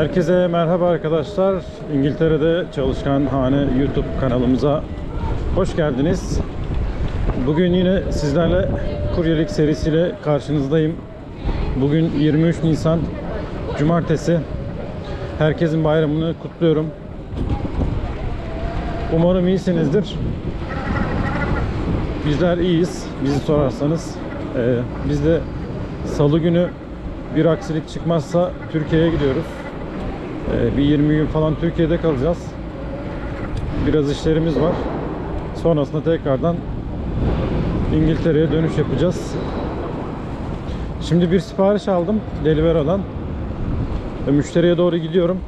Herkese merhaba arkadaşlar. İngiltere'de Çalışkan Hane YouTube kanalımıza hoş geldiniz. Bugün yine sizlerle kuryelik serisiyle karşınızdayım. Bugün 23 Nisan Cumartesi. Herkesin bayramını kutluyorum. Umarım iyisinizdir. Bizler iyiyiz. Bizi sorarsanız. Ee, biz de Salı günü bir aksilik çıkmazsa Türkiye'ye gidiyoruz. Ee, bir 20 gün falan Türkiye'de kalacağız. Biraz işlerimiz var. Sonrasında tekrardan İngiltere'ye dönüş yapacağız. Şimdi bir sipariş aldım Deliveroo'dan. Ve müşteriye doğru gidiyorum.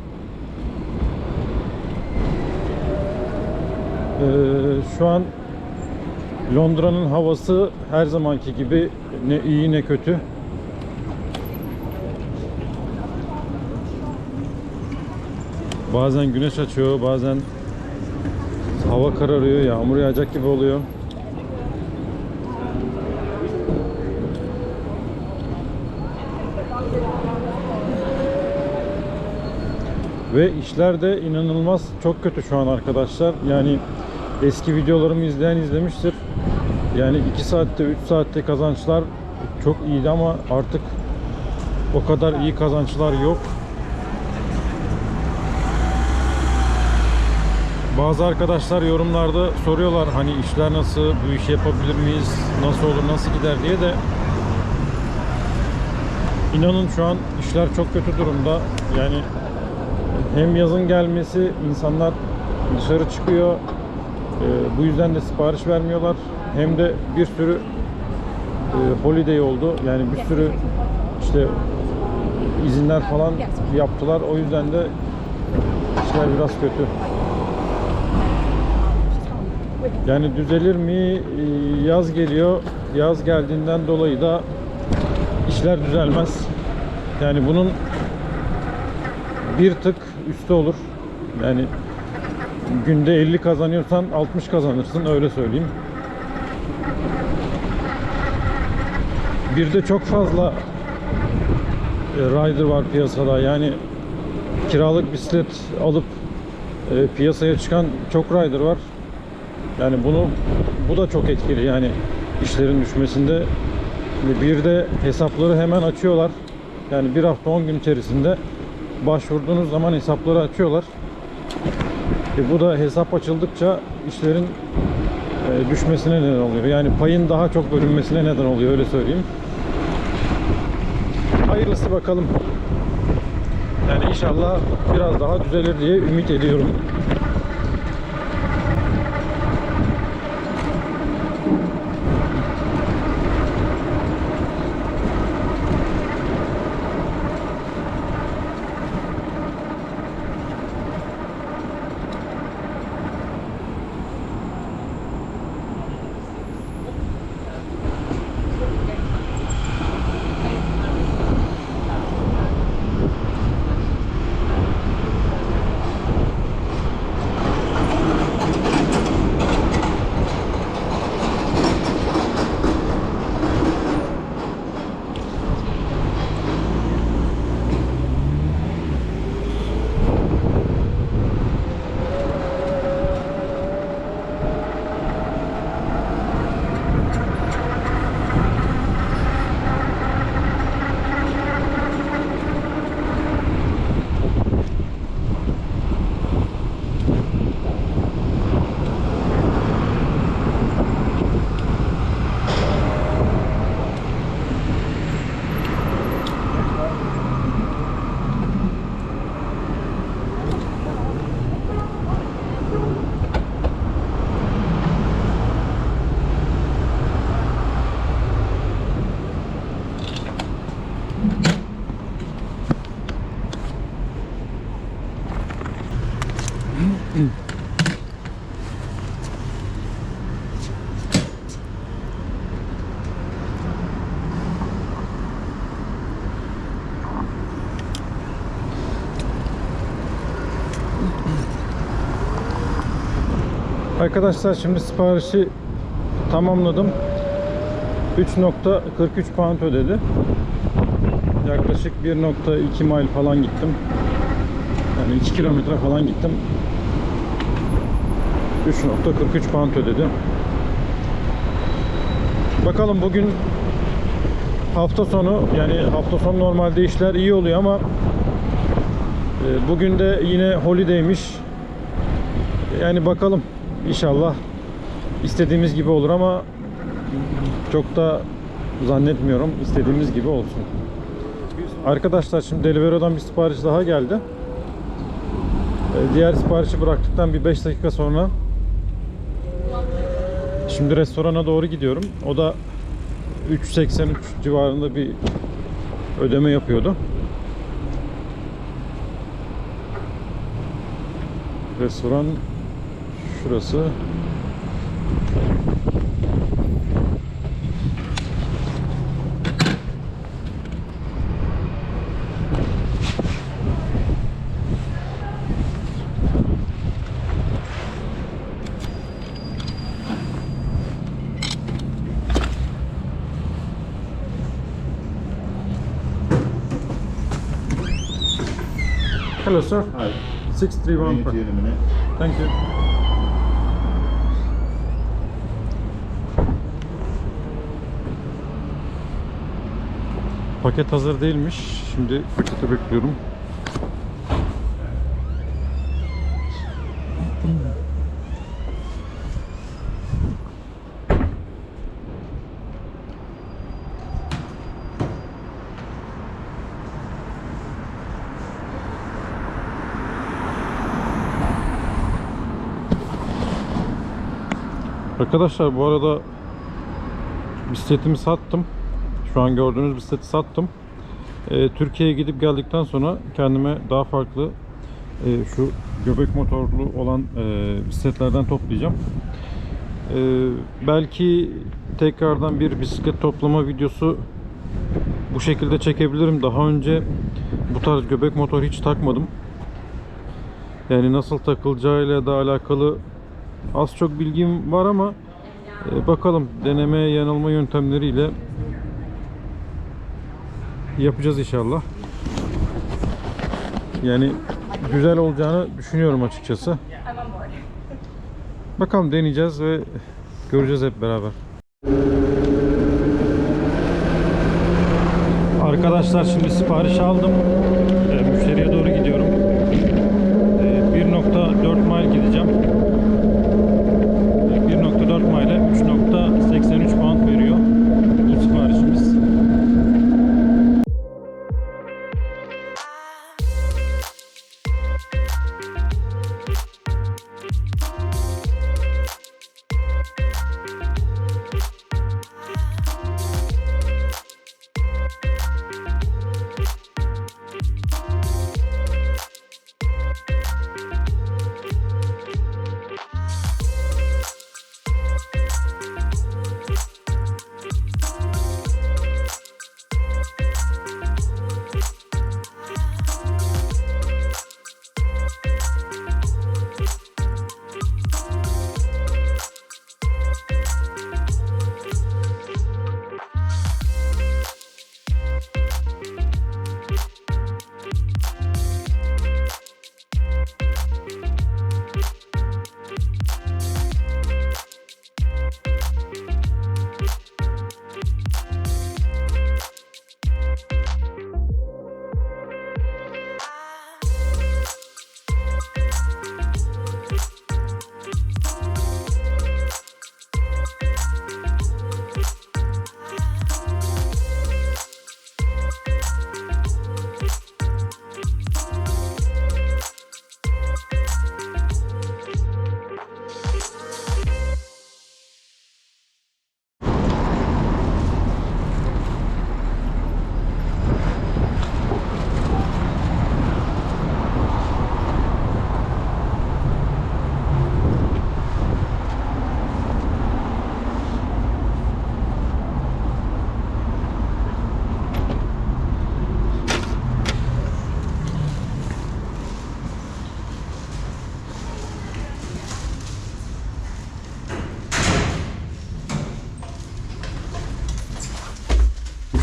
Ee, şu an Londra'nın havası her zamanki gibi ne iyi ne kötü. Bazen güneş açıyor, bazen hava kararıyor, yağmur yağacak gibi oluyor. Ve işler de inanılmaz çok kötü şu an arkadaşlar. Yani eski videolarımı izleyen izlemiştir. Yani 2 saatte 3 saatte kazançlar çok iyiydi ama artık o kadar iyi kazançlar yok. Bazı arkadaşlar yorumlarda soruyorlar hani işler nasıl, bu işi yapabilir miyiz, nasıl olur, nasıl gider diye de inanın şu an işler çok kötü durumda. Yani hem yazın gelmesi insanlar dışarı çıkıyor. Ee, bu yüzden de sipariş vermiyorlar. Hem de bir sürü e, holiday oldu. Yani bir sürü işte izinler falan yaptılar. O yüzden de işler biraz kötü. Yani düzelir mi? Ee, Yaz geliyor. Yaz geldiğinden dolayı da işler düzelmez. Yani bunun bir tık üstü olur. Yani günde 50 kazanıyorsan 60 kazanırsın öyle söyleyeyim. Bir de çok fazla e, rider var piyasada. Yani kiralık bisiklet alıp e, piyasaya çıkan çok rider var. Yani bunu bu da çok etkili yani işlerin düşmesinde. Bir de hesapları hemen açıyorlar. Yani bir hafta 10 gün içerisinde başvurduğunuz zaman hesapları açıyorlar. E bu da hesap açıldıkça işlerin e, düşmesine neden oluyor. Yani payın daha çok bölünmesine neden oluyor öyle söyleyeyim. Hayırlısı bakalım. Yani inşallah biraz daha düzelir diye ümit ediyorum. Arkadaşlar şimdi siparişi tamamladım. 3.43 pound ödedi. Yaklaşık 1.2 mile falan gittim. Yani 2 kilometre falan gittim. 3.43 pound ödedi. Bakalım bugün hafta sonu yani hafta sonu normalde işler iyi oluyor ama bugün de yine holidaymiş. Yani bakalım inşallah istediğimiz gibi olur ama çok da zannetmiyorum istediğimiz gibi olsun. Arkadaşlar şimdi Deliveroo'dan bir sipariş daha geldi. Ee, Diğer siparişi bıraktıktan bir 5 dakika sonra şimdi restorana doğru gidiyorum. O da 3.83 civarında bir ödeme yapıyordu. Restoran şurası. Hello sir. Hi. 631 Meet per- you in a minute. Thank you. Paket hazır değilmiş. Şimdi paketi bekliyorum. Arkadaşlar bu arada bisikletimi sattım. Şu an gördüğünüz bisikleti sattım. Ee, Türkiye'ye gidip geldikten sonra kendime daha farklı e, şu göbek motorlu olan e, bisikletlerden toplayacağım. Ee, belki tekrardan bir bisiklet toplama videosu bu şekilde çekebilirim. Daha önce bu tarz göbek motor hiç takmadım. Yani nasıl takılacağıyla da alakalı az çok bilgim var ama e, bakalım deneme yanılma yöntemleriyle yapacağız inşallah. Yani güzel olacağını düşünüyorum açıkçası. Bakalım deneyeceğiz ve göreceğiz hep beraber. Arkadaşlar şimdi sipariş aldım.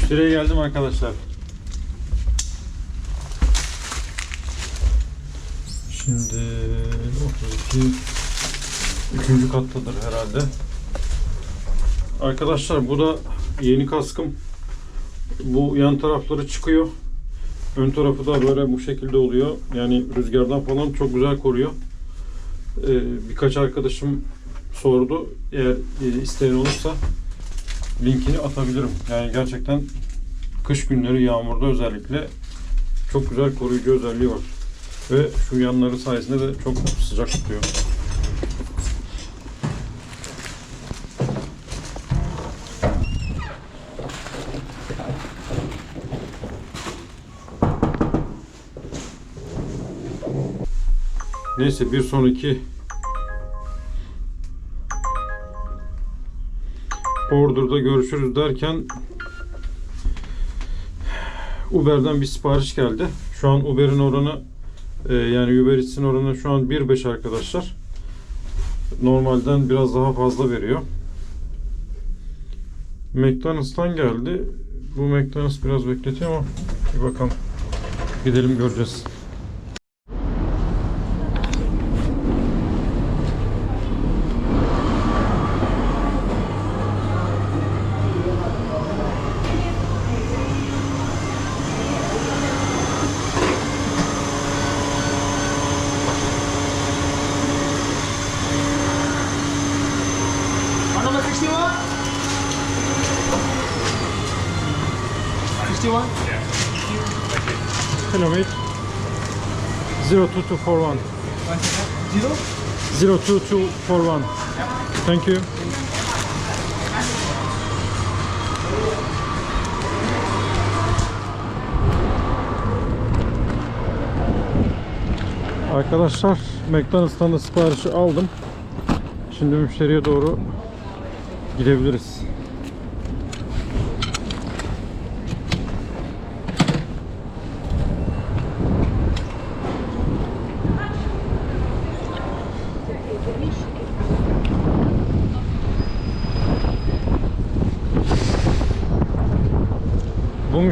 Müşteriye geldim arkadaşlar. Şimdi 32 üçüncü kattadır herhalde. Arkadaşlar bu da yeni kaskım. Bu yan tarafları çıkıyor. Ön tarafı da böyle bu şekilde oluyor. Yani rüzgardan falan çok güzel koruyor. Ee, birkaç arkadaşım sordu. Eğer e, isteyen olursa linkini atabilirim. Yani gerçekten kış günleri yağmurda özellikle çok güzel koruyucu özelliği var. Ve şu yanları sayesinde de çok sıcak tutuyor. Neyse bir sonraki Order'da görüşürüz derken Uber'den bir sipariş geldi. Şu an Uber'in oranı e, yani Uber Eats'in oranı şu an 1.5 arkadaşlar. Normalden biraz daha fazla veriyor. McDonald's'tan geldi. Bu McDonald's biraz bekletiyor ama bir bakalım. Gidelim göreceğiz. Mate. 02241. One second. Zero? 02241. Thank you. Arkadaşlar McDonald's'tan da siparişi aldım. Şimdi müşteriye doğru gidebiliriz.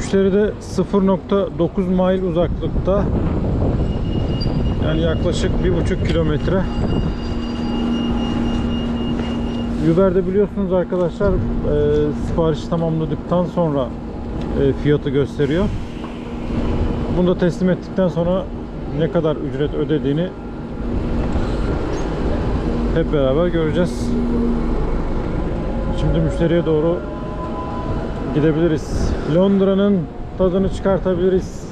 Bu müşteri de 0.9 mile uzaklıkta. Yani yaklaşık 1,5 kilometre. Uber'de biliyorsunuz arkadaşlar e, sipariş tamamladıktan sonra e, fiyatı gösteriyor. Bunu da teslim ettikten sonra ne kadar ücret ödediğini hep beraber göreceğiz. Şimdi müşteriye doğru gidebiliriz. Londra'nın tadını çıkartabiliriz.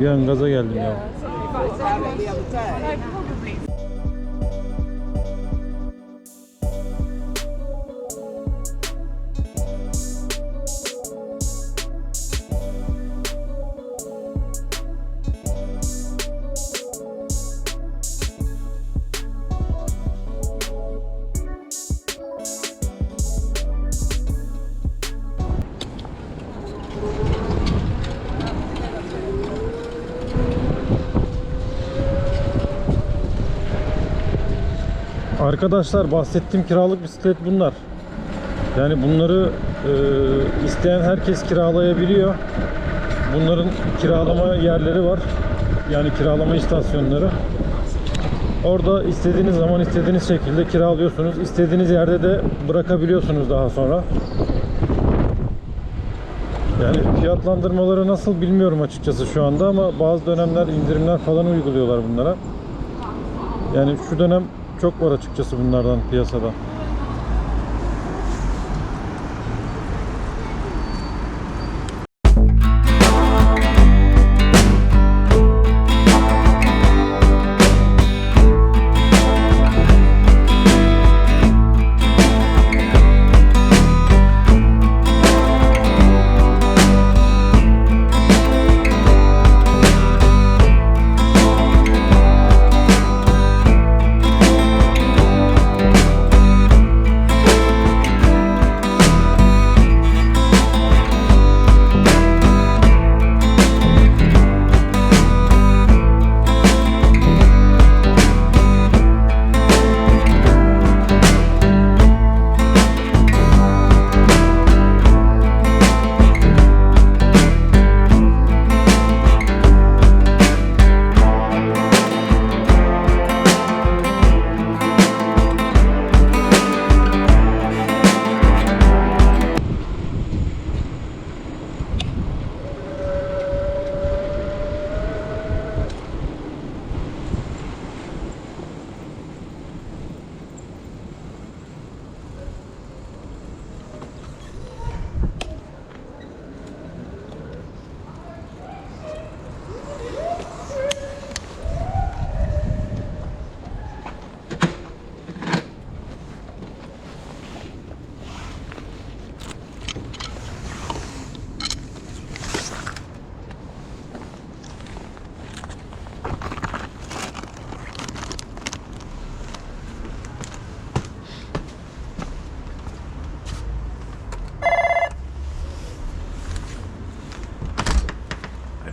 Bir an gaza geldim ya. Arkadaşlar bahsettiğim kiralık bisiklet bunlar. Yani bunları e, isteyen herkes kiralayabiliyor. Bunların kiralama yerleri var. Yani kiralama istasyonları. Orada istediğiniz zaman istediğiniz şekilde kiralıyorsunuz. İstediğiniz yerde de bırakabiliyorsunuz daha sonra. Yani fiyatlandırmaları nasıl bilmiyorum açıkçası şu anda ama bazı dönemler indirimler falan uyguluyorlar bunlara. Yani şu dönem çok var açıkçası bunlardan piyasada.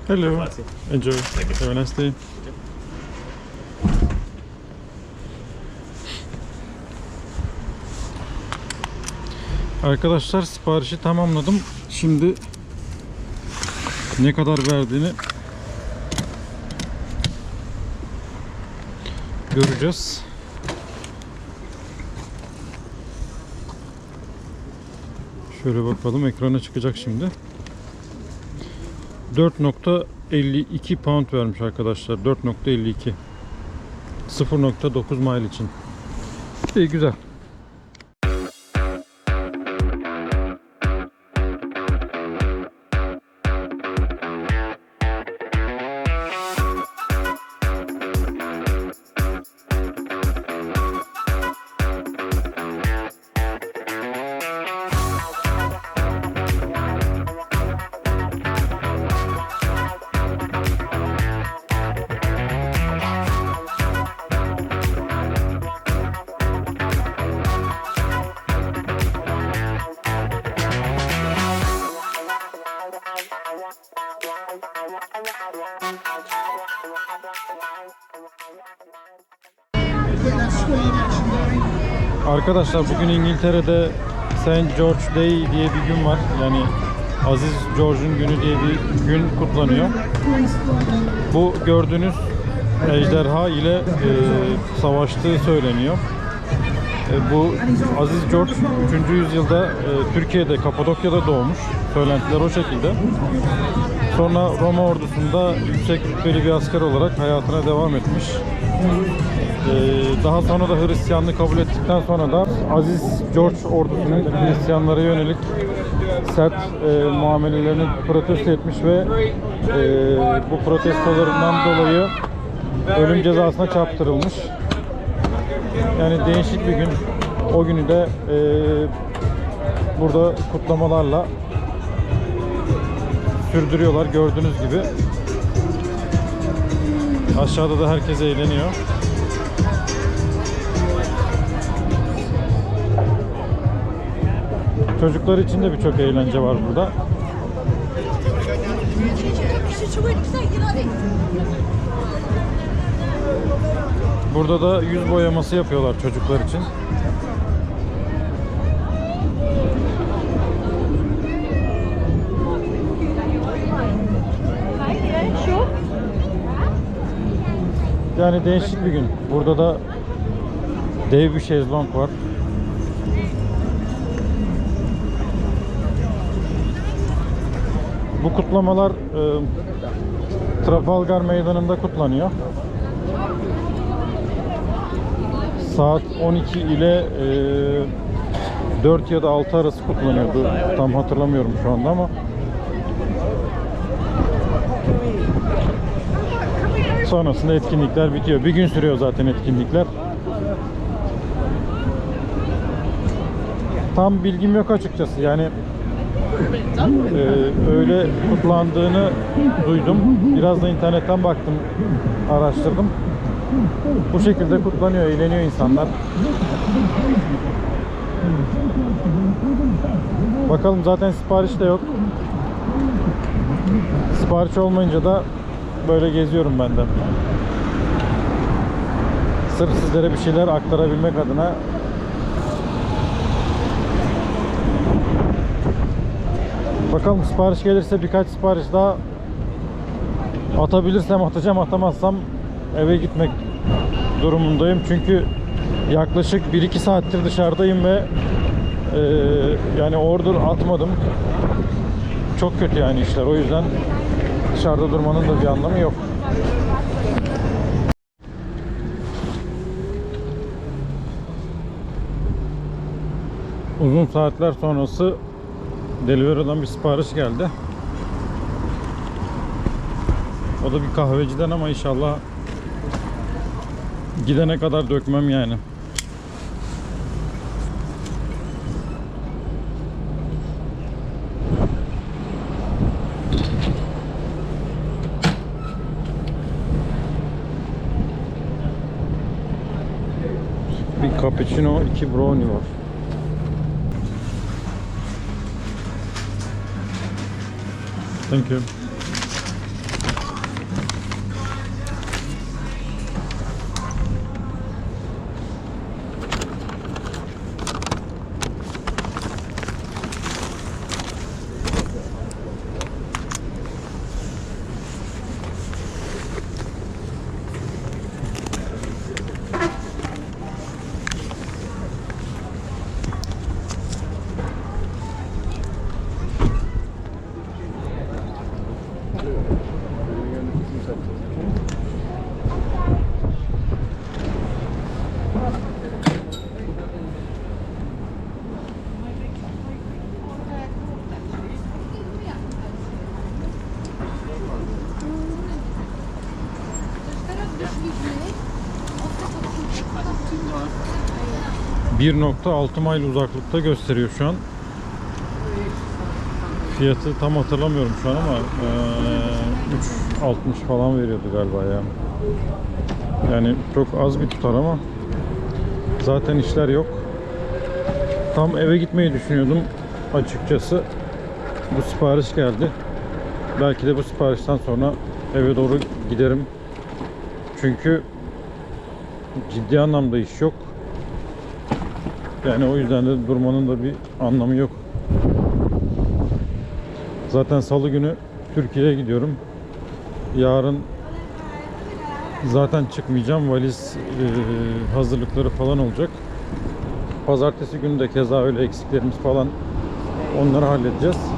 Hello. Enjoy. Have a nice day. Arkadaşlar siparişi tamamladım. Şimdi ne kadar verdiğini göreceğiz. Şöyle bakalım ekrana çıkacak şimdi. 4.52 pound vermiş arkadaşlar. 4.52. 0.9 mile için. İyi güzel. Arkadaşlar bugün İngiltere'de St. George Day diye bir gün var. Yani Aziz George'un günü diye bir gün kutlanıyor. Bu gördüğünüz ejderha ile e, savaştığı söyleniyor. E, bu Aziz George 3. yüzyılda e, Türkiye'de Kapadokya'da doğmuş. Söylentiler o şekilde. Sonra Roma ordusunda yüksek rütbeli bir asker olarak hayatına devam etmiş. Ee, daha sonra da Hristiyanlığı kabul ettikten sonra da Aziz George ordusunun Hristiyanlara yönelik sert e, muamelelerini protesto etmiş ve e, bu protestolarından dolayı ölüm cezasına çarptırılmış. Yani değişik bir gün. O günü de e, burada kutlamalarla sürdürüyorlar gördüğünüz gibi. Aşağıda da herkes eğleniyor. Çocuklar için de birçok eğlence var burada. Burada da yüz boyaması yapıyorlar çocuklar için. Yani değişik bir gün. Burada da dev bir şezlong var. Bu kutlamalar e, Trafalgar Meydanı'nda kutlanıyor. Saat 12 ile e, 4 ya da 6 arası kutlanıyordu. Tam hatırlamıyorum şu anda ama. Sonrasında etkinlikler bitiyor. Bir gün sürüyor zaten etkinlikler. Tam bilgim yok açıkçası. Yani ee, öyle kutlandığını duydum. Biraz da internetten baktım, araştırdım. Bu şekilde kutlanıyor, eğleniyor insanlar. Bakalım zaten sipariş de yok. Sipariş olmayınca da böyle geziyorum ben de. Sırf sizlere bir şeyler aktarabilmek adına Bakalım sipariş gelirse birkaç sipariş daha atabilirsem atacağım atamazsam eve gitmek durumundayım. Çünkü yaklaşık 1-2 saattir dışarıdayım ve e, yani order atmadım. Çok kötü yani işler. O yüzden dışarıda durmanın da bir anlamı yok. Uzun saatler sonrası Delivery'dan bir sipariş geldi. O da bir kahveciden ama inşallah gidene kadar dökmem yani. Bir cappuccino, iki brownie var. Thank you. ...1.6 mile uzaklıkta gösteriyor şu an. Fiyatı tam hatırlamıyorum şu an ama eee, 3.60 falan veriyordu galiba ya. Yani çok az bir tutar ama zaten işler yok. Tam eve gitmeyi düşünüyordum açıkçası. Bu sipariş geldi. Belki de bu siparişten sonra eve doğru giderim. Çünkü ciddi anlamda iş yok. Yani o yüzden de durmanın da bir anlamı yok. Zaten salı günü Türkiye'ye gidiyorum. Yarın zaten çıkmayacağım. Valiz e, hazırlıkları falan olacak. Pazartesi günü de keza öyle eksiklerimiz falan onları halledeceğiz.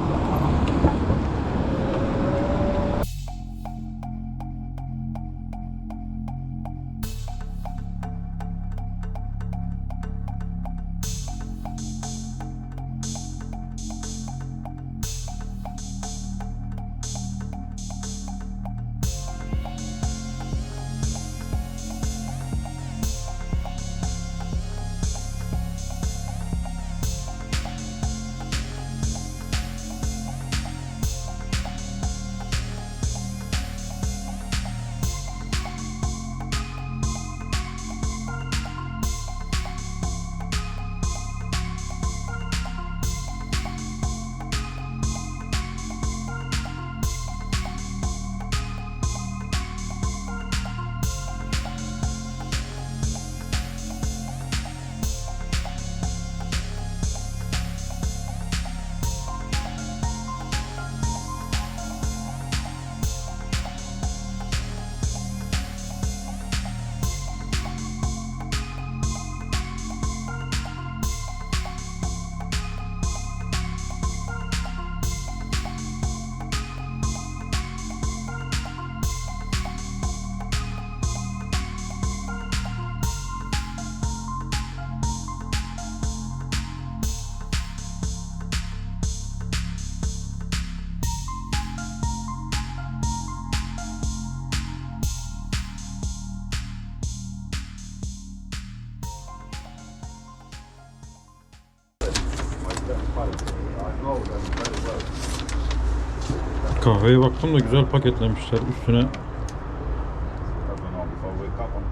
Kahveye baktım da güzel paketlemişler. Üstüne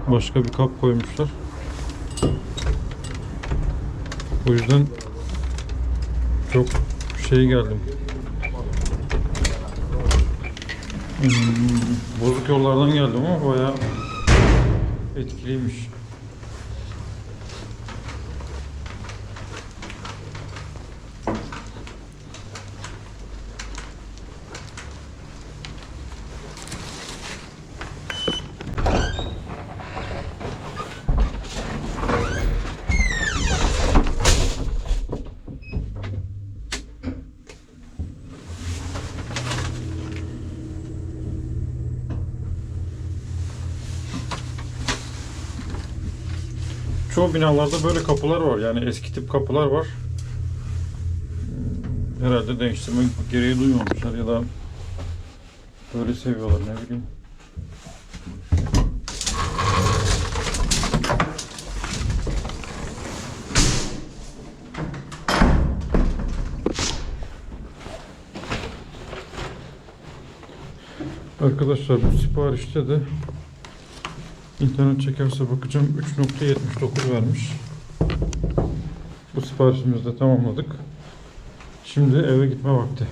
başka bir kap koymuşlar. O yüzden çok şey geldim. Bozuk yollardan geldim ama bayağı etkiliymiş. Çoğu binalarda böyle kapılar var. Yani eski tip kapılar var. Herhalde değiştirme gereği duymamışlar ya da böyle seviyorlar ne bileyim. Arkadaşlar bu siparişte de İnternet çekerse bakacağım 3.79 vermiş. Bu siparişimizi de tamamladık. Şimdi eve gitme vakti.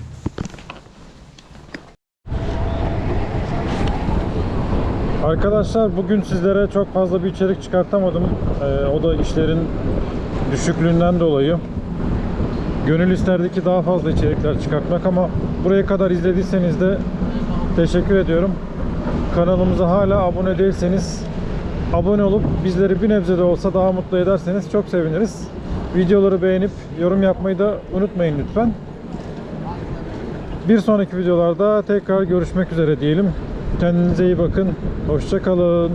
Arkadaşlar bugün sizlere çok fazla bir içerik çıkartamadım. Ee, o da işlerin düşüklüğünden dolayı. Gönül isterdi ki daha fazla içerikler çıkartmak ama buraya kadar izlediyseniz de teşekkür ediyorum. Kanalımıza hala abone değilseniz abone olup bizleri bir nebze de olsa daha mutlu ederseniz çok seviniriz. Videoları beğenip yorum yapmayı da unutmayın lütfen. Bir sonraki videolarda tekrar görüşmek üzere diyelim. Kendinize iyi bakın. Hoşça kalın.